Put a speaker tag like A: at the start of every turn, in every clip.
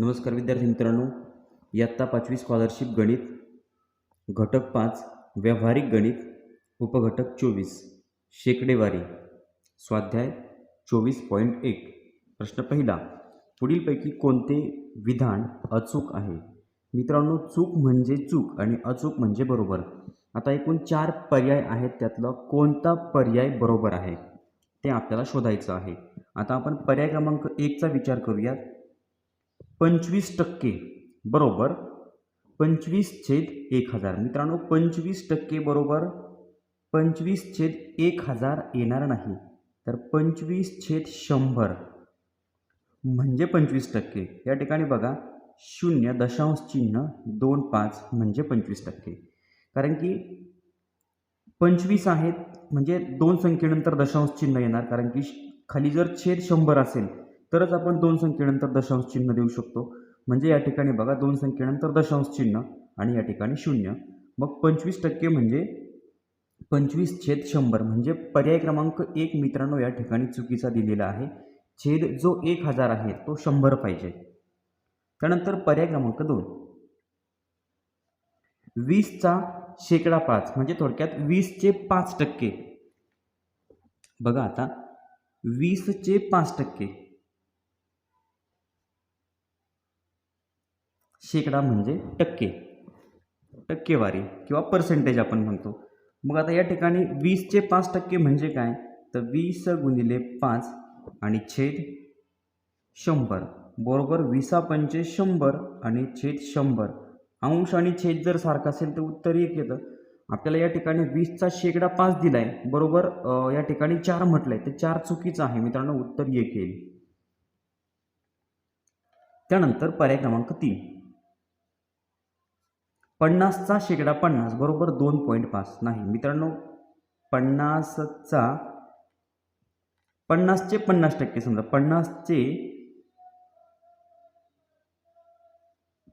A: नमस्कार विद्यार्थी मित्रांनो. इयत्ता पाचवी स्कॉलरशिप गणित घटक पाच व्यावहारिक गणित उपघटक चोवीस शेकडेवारी स्वाध्याय चोवीस पॉईंट एक. प्रश्न पहिला पुढीलपैकी कोणते विधान अचूक आहे? मित्रांनो चूक म्हणजे चूक आणि अचूक म्हणजे बरोबर. आता एकूण चार पर्याय आहेत त्यातलं कोणता पर्याय बरोबर आहे? ते आपल्याला शोधायचं आहे. आता आपण पर्याय क्रमांक एकचा विचार करूयात. पंचवीस टक्के बरोबर? पंचवीस छेद एक हजार. मित्रांनो पंचवीस टक्के बरोबर? पंचवीस छेद एक हजार येणार नाही. तर पंचवीस छेद शंभर म्हणजे पंचवीस टक्के. या ठिकाणी बघा शून्य दशांश चिन्ह दोन पाच म्हणजे पंचवीस टक्के. कारण की पंचवीस आहेत म्हणजे दोन संख्येनंतर दशांश चिन्ह येणार. कारण की श- खाली जर छेद शंभर असेल तरच आपण दोन संख्येनंतर दशांश चिन्ह देऊ शकतो. म्हणजे या ठिकाणी बघा दोन संख्येनंतर दशांश चिन्ह आणि या ठिकाणी शून्य. मग पंचवीस टक्के म्हणजे पंचवीस छेद शंभर. म्हणजे पर्याय क्रमांक एक मित्रांनो या ठिकाणी चुकीचा दिलेला आहे. छेद जो एक हजार आहे तो शंभर पाहिजे. त्यानंतर पर्याय क्रमांक दोन. वीसचा शेकडा पाच म्हणजे थोडक्यात वीसचे पाच टक्के. बघा आता वीसचे पाच टक्के. शेकडा म्हणजे टक्के. टक्केवारी किंवा पर्सेंटेज आपण म्हणतो. मग आता या ठिकाणी वीसचे पाच टक्के म्हणजे काय? तर वीस गुणिले पाच आणि छेद शंभर. बरोबर विसा पंचे शंभर आणि छेद शंभर. अंश आणि छेद जर सारखा असेल तर उत्तर एक येतं. आपल्याला या ठिकाणी वीसचा शेकडा पाच दिला आहे बरोबर या ठिकाणी चार म्हटलं आहे तर चार चुकीचं आहे. मित्रांनो उत्तर एक येईल. त्यानंतर पर्याय क्रमांक तीन. पन्नासचा शेकडा पन्नास बरोबर दोन पॉईंट पाच. नाही मित्रांनो पन्नासचा पन्नासचे पन्नास टक्के समजा पन्नासचे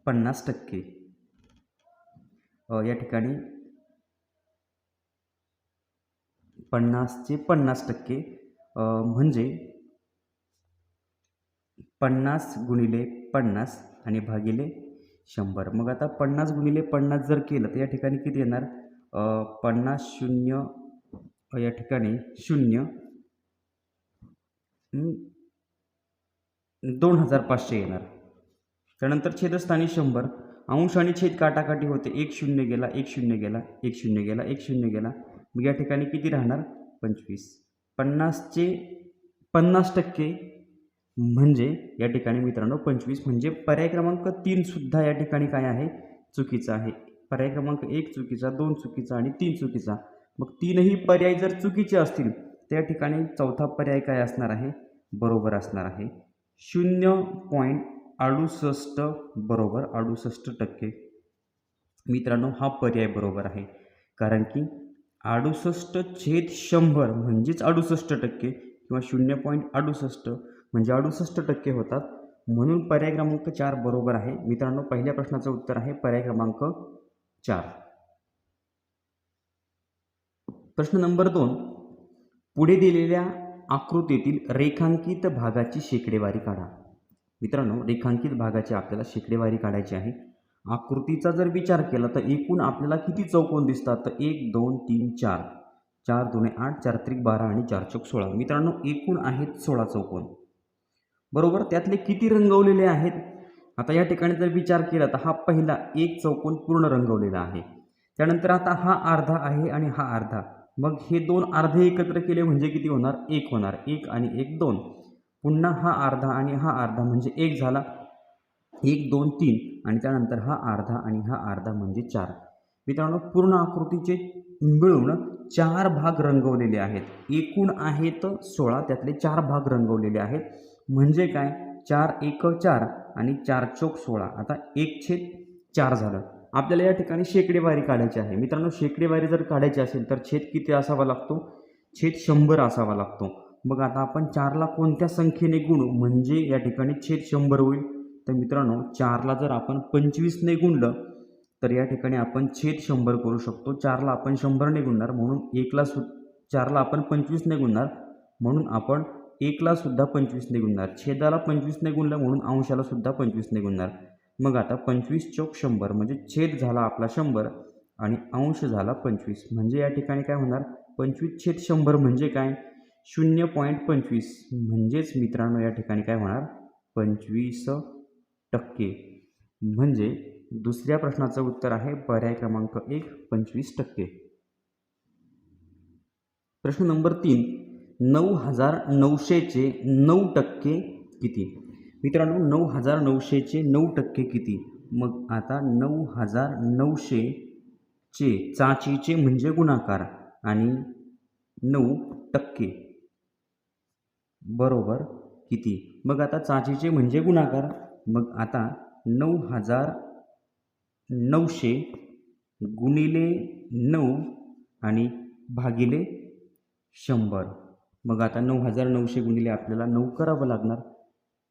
A: पन्नास टक्के. या ठिकाणी पन्नासचे पन्नास टक्के म्हणजे पन्नास गुणिले पन्नास आणि भागिले शंभर. मग आता पन्नास गुणिले पन्नास जर केलं तर या ठिकाणी किती येणार? पन्नास शून्य या ठिकाणी शून्य. दोन हजार पाचशे येणार. त्यानंतर छेदस्थानी शंभर. अंश आणि छेद काटाकाटी होते. एक शून्य गेला एक शून्य गेला एक शून्य गेला एक शून्य गेला. मग या ठिकाणी किती राहणार? पंचवीस. पन्नासचे पन्नास टक्के म्हणजे या ठिकाणी मित्रांनो पंचवीस म्हणजे पर्याय क्रमांक तीनसुद्धा या ठिकाणी काय आहे? चुकीचा आहे. पर्याय क्रमांक एक चुकीचा दोन चुकीचा आणि तीन चुकीचा. मग तीनही पर्याय जर चुकीचे असतील त्या ठिकाणी चौथा पर्याय काय असणार आहे? बरोबर असणार आहे. शून्य पॉईंट अडुसष्ट बरोबर अडुसष्ट टक्के. मित्रांनो हा पर्याय बरोबर आहे. कारण की अडुसष्ट छेद शंभर म्हणजेच अडुसष्ट टक्के किंवा शून्य पॉईंट अडुसष्ट म्हणजे अडुसष्ट टक्के होतात. म्हणून पर्याय क्रमांक चार बरोबर आहे. मित्रांनो पहिल्या प्रश्नाचं उत्तर आहे पर्याय क्रमांक चार. प्रश्न नंबर दोन. पुढे दिलेल्या आकृतीतील रेखांकित भागाची शेकडेवारी काढा. मित्रांनो रेखांकित भागाची आपल्याला शेकडेवारी काढायची आहे. आकृतीचा जर विचार केला तर एकूण आपल्याला किती चौकोन दिसतात? तर एक दोन तीन चार. चार दोन आठ चार त्रिक बारा आणि चार चौक सोळा. मित्रांनो एकूण आहेत सोळा चौकोन. बरोबर? त्यातले किती रंगवलेले आहेत? आता या ठिकाणी जर विचार केला तर हा पहिला एक चौकोन पूर्ण रंगवलेला आहे. त्यानंतर आता हा अर्धा आहे आणि हा अर्धा. मग हे दोन अर्धे एकत्र केले म्हणजे किती होणार? एक होणार. एक आणि एक दोन. पुन्हा हा अर्धा आणि हा अर्धा म्हणजे एक झाला. एक दोन तीन. आणि त्यानंतर हा अर्धा आणि हा अर्धा म्हणजे चार. मित्रांनो पूर्ण आकृतीचे मिळून चार भाग रंगवलेले आहेत. एकूण आहेत सोळा त्यातले चार भाग रंगवलेले आहेत. म्हणजे काय? चार एक चार आणि चार चौक सोळा. आता एक छेद चार झालं. आपल्याला या ठिकाणी शेकडेवारी काढायची आहे. मित्रांनो शेकडेवारी जर काढायची असेल तर छेद किती असावा लागतो? छेद शंभर असावा लागतो. मग आता आपण चारला कोणत्या संख्येने गुणू? म्हणजे या ठिकाणी छेद शंभर होईल. तर मित्रांनो चारला जर आपण पंचवीसने गुणलं तर या ठिकाणी आपण छेद शंभर करू शकतो. चारला आपण शंभरने गुणणार म्हणून एकला सु चारला आपण पंचवीसने गुणणार म्हणून आपण एकला सुद्धा पंचवीसने गुणणार छेदाला पंचवीसने गुणलं म्हणून अंशाला सुद्धा पंचवीसने गुणणार मग आता पंचवीस चौक शंभर म्हणजे छेद झाला आपला शंभर आणि अंश झाला पंचवीस. म्हणजे या ठिकाणी काय होणार? पंचवीस छेद शंभर म्हणजे काय? शून्य पॉईंट पंचवीस. म्हणजेच मित्रांनो या ठिकाणी काय होणार? पंचवीस टक्के. म्हणजे दुसऱ्या प्रश्नाचं उत्तर आहे पर्याय क्रमांक एक पंचवीस टक्के. प्रश्न नंबर तीन. नऊ हजार नऊशेचे नऊ टक्के किती? मित्रांनो नऊ हजार नऊशेचे नऊ टक्के किती? मग आता नऊ हजार नऊशेचे चाचीचे म्हणजे गुणाकार आणि नऊ टक्के. बरोबर किती? मग आता चाचीचे म्हणजे गुणाकार. मग आता नऊ हजार नऊशे गुणिले नऊ आणि भागिले शंभर. मग आता नऊ हजार नऊशे गुणिले आपल्याला नऊ करावं लागणार.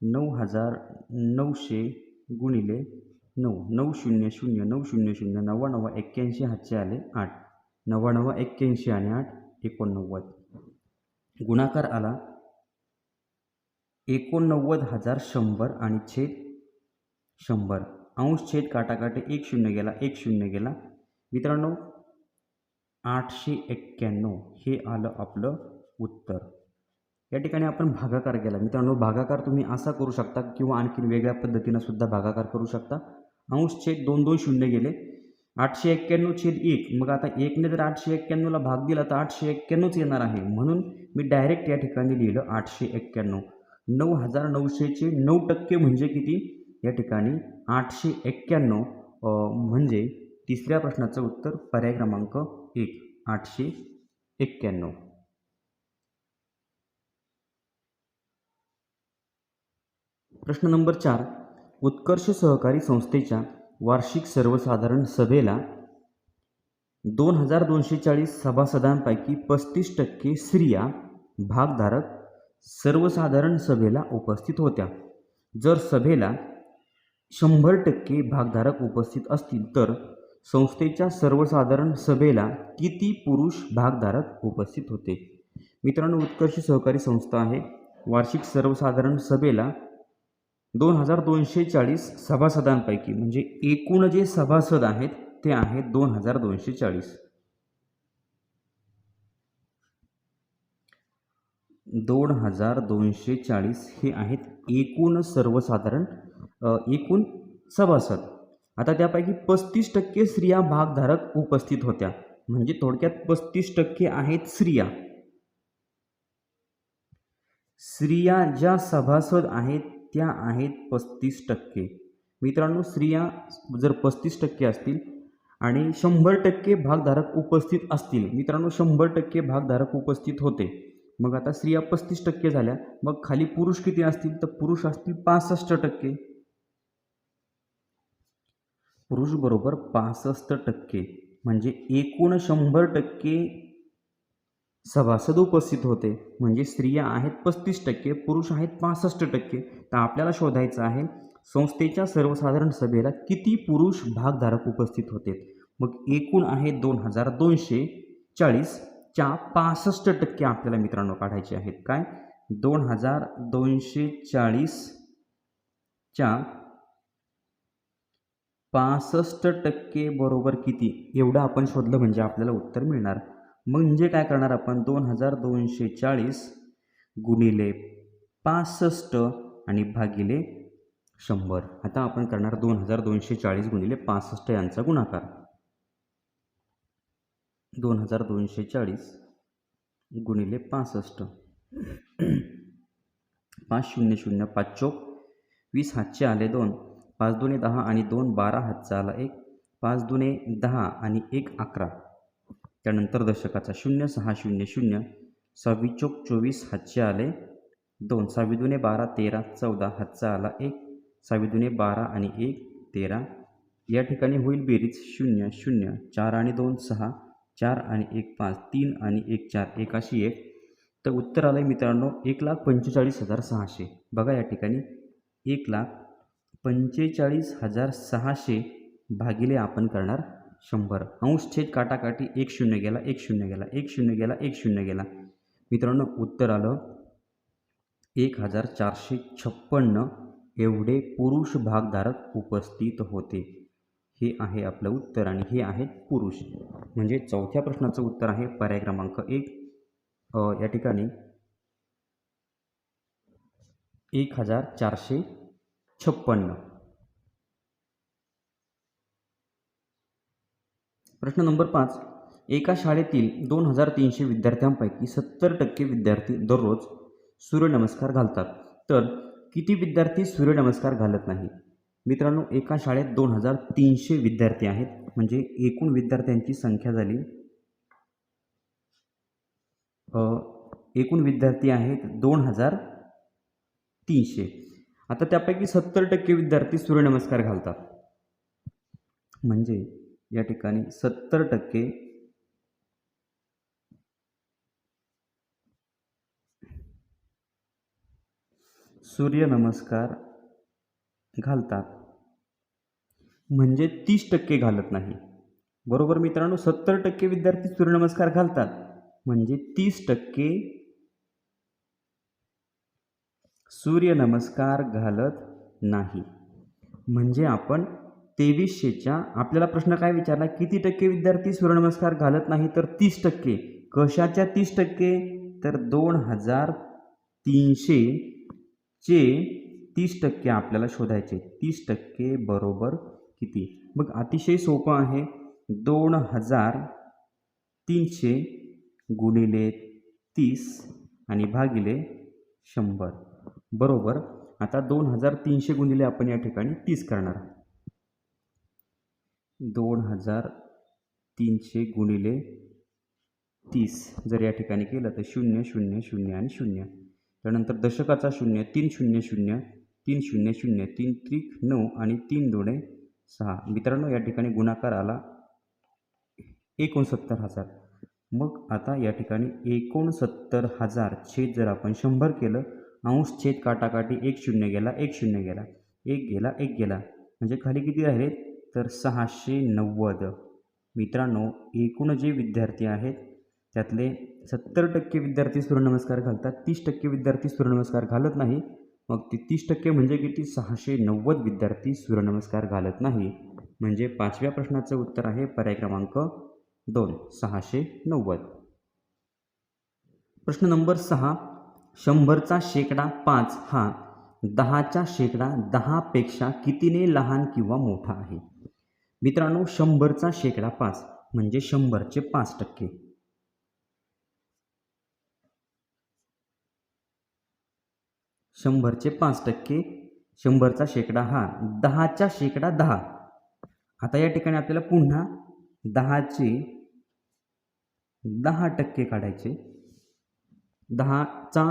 A: नऊ हजार नऊशे गुणिले नऊ. नऊ शून्य शून्य नऊ शून्य शून्य नव्वा नव्वा एक्क्याऐंशी हातचे आले आठ. नव्वा नव्वा एक्क्याऐंशी आणि आठ एकोणनव्वद. गुणाकार आला एकोणनव्वद हजार शंभर आणि छेद शंभर. अंश छेद काटाकाटे एक शून्य गेला एक शून्य गेला. मित्रांनो आठशे एक्क्याण्णव हे आलं आपलं उत्तर. या ठिकाणी आपण भागाकार केला. मित्रांनो भागाकार तुम्ही असा करू शकता किंवा आणखी वेगळ्या पद्धतीनं सुद्धा भागाकार करू शकता. अंश छेद दोन दोन शून्य गेले. आठशे एक्क्याण्णव छेद एक. मग आता एकने जर आठशे एक्क्याण्णवला भाग दिला तर आठशे एक्क्याण्णवच येणार आहे. म्हणून मी डायरेक्ट या ठिकाणी लिहिलं आठशे एक्क्याण्णव. नऊ हजार नऊशेचे नऊ टक्के म्हणजे किती? या ठिकाणी आठशे एक्क्याण्णव म्हणजे तिसऱ्या प्रश्नाचं उत्तर पर्याय क्रमांक एक. आठशे एक्क्याण्णव. प्रश्न नंबर चार. उत्कर्ष सहकारी संस्थेच्या वार्षिक सर्वसाधारण सभेला दोन हजार दोनशे चाळीस सभासदांपैकी पस्तीस टक्के स्त्रिया भागधारक सर्वसाधारण सभेला उपस्थित होत्या. जर सभेला शंभर टक्के भागधारक उपस्थित असतील तर संस्थेच्या सर्वसाधारण सभेला किती पुरुष भागधारक उपस्थित होते? मित्रांनो उत्कर्ष सहकारी संस्था आहे. वार्षिक सर्वसाधारण सभेला दोन हजार दोनशे चाळीस सभासदांपैकी म्हणजे एकूण जे सभासद आहेत ते आहेत दोन हजार दोनशे चाळीस. दोन हजार दोनशे चाळीस हे आहेत एकूण सर्वसाधारण एकूण सभासद. आता त्यापैकी पस्तीस टक्के स्त्रिया भागधारक उपस्थित होत्या. म्हणजे थोडक्यात पस्तीस टक्के आहेत स्त्रिया. स्त्रिया ज्या सभासद आहेत त्या आहेत पस्तीस टक्के. मित्रांनो स्त्रिया जर पस्तीस टक्के असतील आणि शंभर टक्के भागधारक उपस्थित असतील मित्रांनो शंभर टक्के भागधारक उपस्थित होते. मग आता स्त्रिया पस्तीस टक्के झाल्या मग खाली पुरुष किती असतील? तर पुरुष असतील पासष्ट टक्के. पुरुष बरोबर पासष्ट टक्के. म्हणजे एकूण शंभर टक्के सभासद उपस्थित होते. म्हणजे स्त्रिया आहेत पस्तीस टक्के पुरुष आहेत पासष्ट टक्के. तर आपल्याला शोधायचं आहे संस्थेच्या सर्वसाधारण सभेला किती पुरुष भागधारक उपस्थित होते? मग एकूण आहे दोन हजार दोनशे चाळीसच्या पासष्ट टक्के आपल्याला मित्रांनो काढायचे आहेत. काय? दोन हजार दोनशे चाळीसच्या पासष्ट टक्के बरोबर किती? एवढं आपण शोधलं म्हणजे आपल्याला उत्तर मिळणार. म्हणजे काय करणार आपण? दोन हजार दोनशे चाळीस गुणिले पासष्ट आणि भागिले शंभर. आता आपण करणार दोन हजार दोनशे चाळीस गुणिले पासष्ट यांचा गुणाकार. दोन हजार दोनशे चाळीस गुणिले पासष्ट. पाच शून्य शून्य पाच चोक. वीस हातचे आले दोन. पाच दुने दहा आणि दोन बारा हातचा आला एक. पाच दुने दहा आणि एक अकरा. त्यानंतर दशकाचा शून्य सहा शून्य शून्य सव्वी चौक चोवीस हातचे आले दोन सहावी दुने बारा तेरा चौदा हातचा आला एक सहावी दुने बारा आणि एक तेरा. या ठिकाणी होईल बेरीज शून्य शून्य चार आणि दोन सहा चार आणि एक पाच तीन आणि एक चार एकाशी एक. तर उत्तर आलं आहे मित्रांनो एक लाख पंचेचाळीस हजार सहाशे. बघा या ठिकाणी एक लाख पंचेचाळीस हजार सहाशे भागिले आपण करणार शंभर. अंश छेद काटाकाटी एक शून्य गेला एक शून्य गेला एक शून्य गेला एक शून्य गेला. मित्रांनो उत्तर आलं. एक हजार चारशे छप्पन्न एवढे पुरुष भागधारक उपस्थित होते. हे आहे आपलं उत्तर आणि हे आहेत पुरुष. म्हणजे चौथ्या प्रश्नाचं उत्तर आहे पर्याय क्रमांक एक. या ठिकाणी एक हजार चारशे छप्पन्न. प्रश्न नंबर पाच. एका शाळेतील दोन हजार तीनशे विद्यार्थ्यांपैकी सत्तर टक्के विद्यार्थी दररोज सूर्यनमस्कार घालतात. तर किती विद्यार्थी सूर्यनमस्कार घालत नाही मित्रांनो एका शाळेत दोन हजार तीनशे विद्यार्थी आहेत. म्हणजे एकूण विद्यार्थ्यांची संख्या झाली एकूण विद्यार्थी आहेत दोन हजार तीनशे. आता त्यापैकी सत्तर टक्के विद्यार्थी सूर्यनमस्कार घालतात. म्हणजे या ठिकाणी सत्तर टक्के सूर्यनमस्कार घालतात. म्हणजे तीस टक्के घालत नाही. बरोबर मित्रांनो सत्तर टक्के विद्यार्थी सूर्यनमस्कार घालतात. म्हणजे तीस टक्के सूर्यनमस्कार घालत नाही. म्हणजे आपण तेवीसशेच्या आपल्याला प्रश्न काय विचारला? किती टक्के विद्यार्थी सूर्यनमस्कार घालत नाही? तर तीस टक्के. कशाच्या तीस टक्के? तर दोन हजार तीनशे चे तीस टक्के आपल्याला शोधायचे. तीस टक्के बरोबर किती? मग अतिशय सोपं आहे. दोन हजार तीनशे गुणिले तीस आणि भागिले शंभर. बरोबर? आता दोन हजार तीनशे गुणिले आपण या ठिकाणी तीस करणार दोन हजार तीनशे गुणिले तीस जर या ठिकाणी केलं तर शून्य शून्य शून्य आणि शून्य. त्यानंतर दशकाचा शून्य तीन शून्य शून्य तीन शून्य शून्य तीन त्रिक नऊ आणि तीन दोणे सहा. मित्रांनो या ठिकाणी गुणाकार आला एकोणसत्तर हजार. मग आता या ठिकाणी एकोणसत्तर हजार छेद जर आपण शंभर केलं अंश छेद काटाकाटी एक शून्य गेला एक शून्य गेला एक गेला एक गेला. म्हणजे खाली किती राहिले? तर सहाशे नव्वद. मित्रांनो एकूण जे विद्यार्थी आहेत त्यातले सत्तर टक्के विद्यार्थी सूर्यनमस्कार घालतात तीस टक्के विद्यार्थी सूर्यनमस्कार घालत नाही. मग ती तीस टक्के म्हणजे किती? सहाशे नव्वद विद्यार्थी सूर्यनमस्कार घालत नाही. म्हणजे पाचव्या प्रश्नाचं उत्तर आहे पर्याय क्रमांक दोन सहाशे नव्वद. प्रश्न नंबर सहा शंभरचा शेकडा पाच हा दहाच्या शेकडा दहापेक्षा कितीने लहान किंवा मोठा आहे? मित्रांनो शंभरचा शेकडा पाच म्हणजे शंभरचे पाच टक्के. शंभरचे पाच टक्के शंभरचा शेकडा हा दहाच्या शेकडा दहा. आता या ठिकाणी आपल्याला पुन्हा दहाचे दहा टक्के काढायचे. दहाचा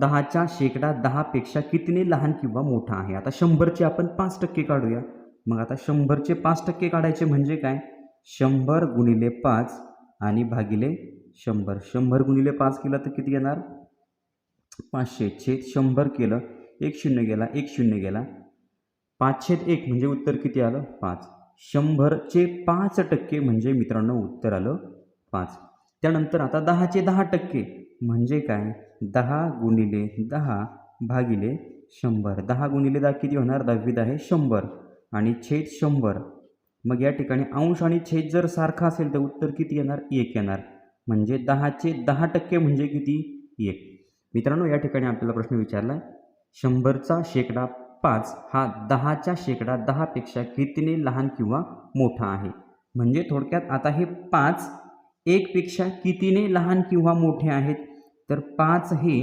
A: दहाच्या शेकडा दहापेक्षा कितीने लहान किंवा मोठा आहे? आता शंभरचे आपण पाच टक्के काढूया. मग आता शंभरचे पाच टक्के काढायचे म्हणजे काय? शंभर गुणिले पाच आणि भागिले शंभर. शंभर गुणिले पाच केलं तर किती येणार? पाचशे. छेद शंभर केलं एक शून्य गेला एक शून्य गेला. पाच छेद एक म्हणजे उत्तर किती आलं? पाच. शंभरचे पाच टक्के म्हणजे मित्रांनो उत्तर आलं पाच. त्यानंतर आता दहाचे दहा टक्के म्हणजे काय? दहा गुणिले दहा भागिले शंभर. दहा गुणिले दहा किती होणार? दहावीत आहे शंभर. आणि छेद शंभर. मग या ठिकाणी अंश आणि छेद जर सारखा असेल तर उत्तर किती येणार? एक येणार. म्हणजे दहाचे दहा टक्के म्हणजे किती? एक. मित्रांनो या ठिकाणी आपल्याला प्रश्न विचारला आहे शंभरचा शेकडा पाच हा दहाच्या शेकडा दहापेक्षा कितीने लहान किंवा मोठा आहे? म्हणजे थोडक्यात आता हे पाच एकपेक्षा कितीने लहान किंवा मोठे आहेत? तर पाच हे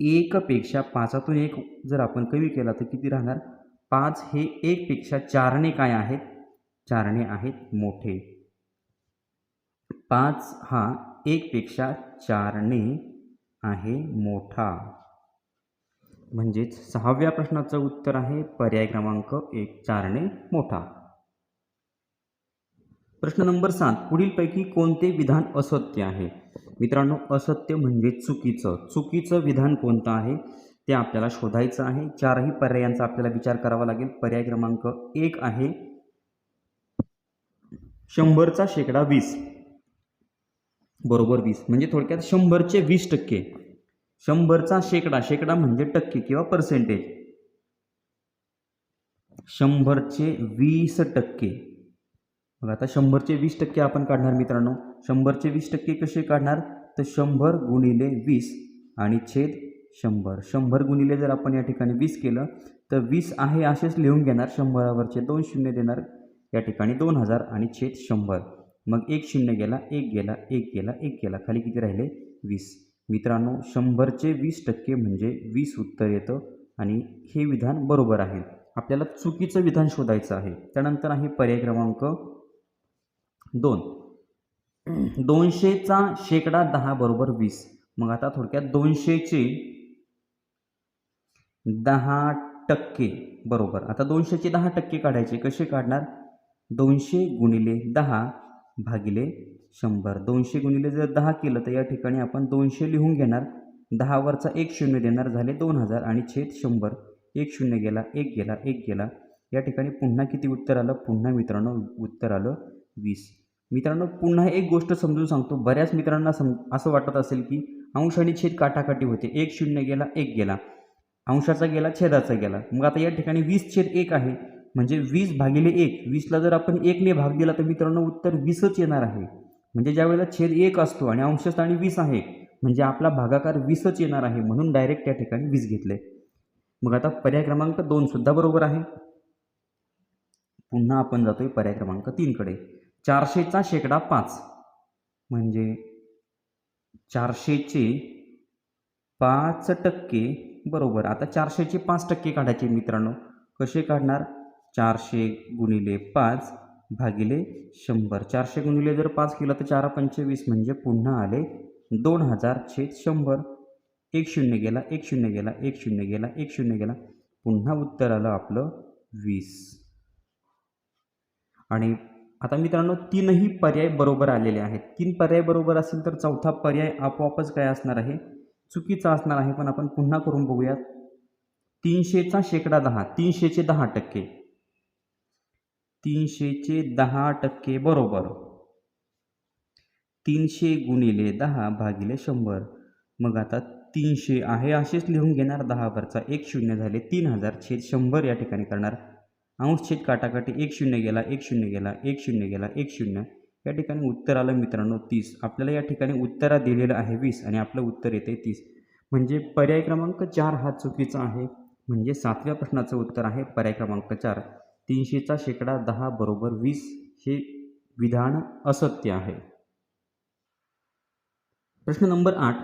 A: एकपेक्षा पाचातून एक जर आपण कमी केला तर किती राहणार? पाच हे एकपेक्षा चारणे काय आहेत? चारणे आहेत मोठे. पाच हा एकपेक्षा चारणे आहे मोठा. म्हणजेच सहाव्या प्रश्नाचं उत्तर आहे पर्याय क्रमांक एक चारणे मोठा. प्रश्न नंबर सात पुढीलपैकी कोणते विधान असत्य आहे? मित्रांनो असत्य म्हणजे चुकीचं. चुकीचं विधान कोणतं आहे? ते आपल्याला शोधायचं आहे. चारही पर्यायांचा आपल्याला विचार करावा लागेल. पर्याय क्रमांक एक आहे शंभरचा शेकडा वीस. बरोबर वीस. म्हणजे थोडक्यात शंभरचे वीस टक्के. शंभरचा शेकडा शेकडा म्हणजे टक्के किंवा पर्सेंटेज शंभरचे वीस टक्के. मग आता शंभरचे वीस टक्के आपण काढणार मित्रांनो. शंभरचे वीस टक्के कसे काढणार? तर शंभर गुणिले वीस आणि छेद शंभर. शंभर गुणिले जर आपण या ठिकाणी वीस केलं तर वीस आहे असेच लिहून घेणार. शंभरावरचे दोन शून्य देणार. या ठिकाणी दोन हजार आणि छेद शंभर. मग एक शून्य गेला एक गेला एक गेला एक गेला. खाली किती राहिले? वीस. मित्रांनो शंभरचे वीस टक्के म्हणजे वीस उत्तर येतं आणि हे विधान बरोबर आहे. आपल्याला चुकीचं विधान शोधायचं आहे. त्यानंतर आहे पर्याय क्रमांक दोन. दोनशेचा शेकडा दहा बरोबर वीस. मग आता थोडक्यात दोनशेचे दहा टक्के बरोबर. आता दोनशेचे दहा टक्के काढायचे कसे काढणार? दोनशे गुणिले दहा भागिले शंभर. दोनशे गुणिले जर दहा केलं तर या ठिकाणी आपण दोनशे लिहून घेणार. दहावरचा एक शून्य देणार झाले दोन हजार आणि छेद शंभर. एक शून्य गेला एक गेला एक गेला. या ठिकाणी पुन्हा किती उत्तर आलं? पुन्हा मित्रांनो उत्तर आलं वीस. मित्रांनो पुन्हा एक गोष्ट समजून सांगतो. बऱ्याच मित्रांना सम असं वाटत असेल की अंश आणि छेद काटाकाटी होते. एक शून्य गेला एक गेला. अंशाचा गेला छेदाचा गेला. मग आता या ठिकाणी वीस छेद एक आहे. म्हणजे वीस भागिले एक. वीसला जर आपण एकने भाग दिला तर मित्रांनो उत्तर वीसच येणार आहे. म्हणजे ज्या वेळेला छेद एक असतो आणि अंशस्थानी वीस आहे म्हणजे आपला भागाकार वीसच येणार आहे म्हणून डायरेक्ट त्या ठिकाणी वीस घेतले. मग आता पर्याय क्रमांक दोन सुद्धा बरोबर आहे. पुन्हा आपण जातोय पर्याय क्रमांक तीनकडे चारशेचा शेकडा पाच. म्हणजे चारशेचे पाच टक्के बरोबर. आता चारशेचे पाच टक्के काढायचे मित्रांनो. कसे काढणार? चारशे गुणिले पाच भागिले शंभर. चारशे गुणिले जर पाच केलं तर चार पंचवीस म्हणजे पुन्हा आले दोन हजार छेद शंभर. एक शून्य गेला एक शून्य गेला एक शून्य गेला एक शून्य गेला. पुन्हा उत्तर आलं आपलं वीस. आणि आता मित्रांनो तीनही पर्याय बरोबर आलेले आहेत. तीन पर्याय बरोबर असेल तर चौथा पर्याय आपोआपच काय असणार आहे? चुकीचा असणार आहे पण आपण पुन्हा करून बघूयात. तीनशेचा शेकडा दहा तीनशेचे दहा टक्के. तीनशेचे दहा टक्के बरोबर. तीनशे गुणिले दहा भागिले शंभर. मग आता तीनशे आहे असेच लिहून घेणार. दहावरचा एक शून्य झाले तीन हजार छेद शंभर या ठिकाणी करणार. अंश छेद काटाकाटी एक शून्य गेला एक शून्य गेला एक शून्य गेला एक शून्य. या ठिकाणी उत्तर आलं मित्रांनो तीस. आपल्याला या ठिकाणी उत्तरा दिलेलं आहे वीस आणि आपलं उत्तर येते तीस. म्हणजे पर्याय क्रमांक चार हा चुकीचा आहे. म्हणजे सातव्या प्रश्नाचं उत्तर आहे पर्याय क्रमांक चार. तीनशेचा शेकडा दहा बरोबर वीस हे विधान असत्य आहे. प्रश्न नंबर आठ.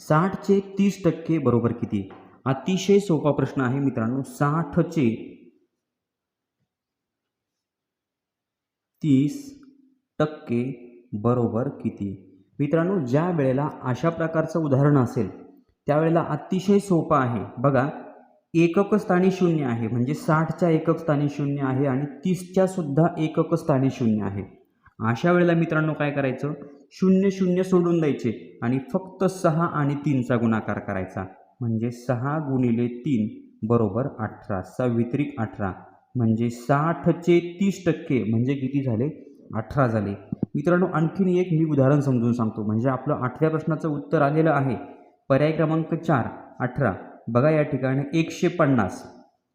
A: साठचे तीस टक्के बरोबर किती? अतिशय सोपा प्रश्न आहे मित्रांनो साठचे तीस टक्के बरोबर किती? मित्रांनो ज्या वेळेला अशा प्रकारचं उदाहरण असेल त्यावेळेला अतिशय सोपं आहे. बघा एकक स्थानी शून्य आहे म्हणजे साठच्या एकक स्थानी शून्य आहे आणि तीसच्या सुद्धा एकक स्थानी शून्य आहे. अशा वेळेला मित्रांनो काय करायचं? शून्य शून्य सोडून द्यायचे आणि फक्त सहा आणि तीनचा गुणाकार करायचा. म्हणजे सहा गुणिले तीन बरोबर अठरा सावित्रिक अठरा. म्हणजे साठचे तीस टक्के म्हणजे किती झाले? अठरा झाले. मित्रांनो आणखीन एक मी उदाहरण समजून सांगतो. म्हणजे आपलं आठव्या प्रश्नाचं उत्तर आलेलं आहे. पर्याय क्रमांक चार अठरा. बघा या ठिकाणी एकशे पन्नास.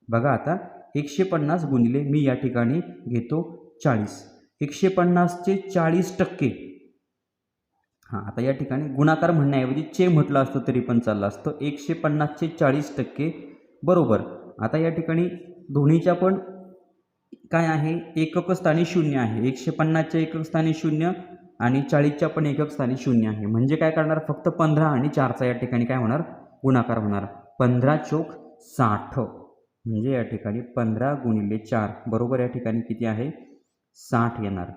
A: बघा आता एकशे पन्नास गुणिले मी या ठिकाणी घेतो चाळीस. एकशे पन्नासचे चाळीस टक्के. हां आता या ठिकाणी गुणाकार म्हणण्याऐवजी चे म्हटलं असतं तरी पण चाललं असतं. एकशे पन्नासचे चाळीस टक्के. बरोबर. आता या ठिकाणी दोन्हीच्या पण काय आहे? एकक स्थानी शून्य आहे. एकशे पन्नासच्या एकक स्थानी शून्य आणि चाळीसच्या पण एकक स्थानी शून्य आहे. म्हणजे काय करणार? फक्त पंधरा आणि चारचा या ठिकाणी काय होणार? गुणाकार होणार. पंधरा चोक साठ. म्हणजे या ठिकाणी पंधरा गुणिले चार. बरोबर या ठिकाणी किती आहे? साठ येणार.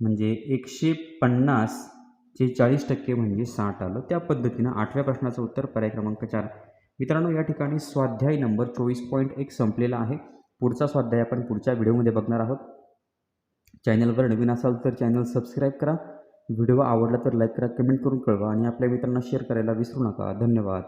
A: म्हणजे एकशे पन्नासचे चाळीस टक्के म्हणजे साठ आलं. त्या पद्धतीनं आठव्या प्रश्नाचं उत्तर पर्याय क्रमांक चार. मित्रांनो या ठिकाणी स्वाध्याय नंबर चोवीस पॉईंट एक संपलेला आहे. पुढचा स्वाध्याय आपण पुढच्या व्हिडिओमध्ये बघणार आहोत. चॅनलवर नवीन असाल तर चॅनल सबस्क्राईब करा. व्हिडिओ आवडला तर लाईक करा कमेंट करून कळवा आणि आपल्या मित्रांना शेअर करायला विसरू नका. धन्यवाद.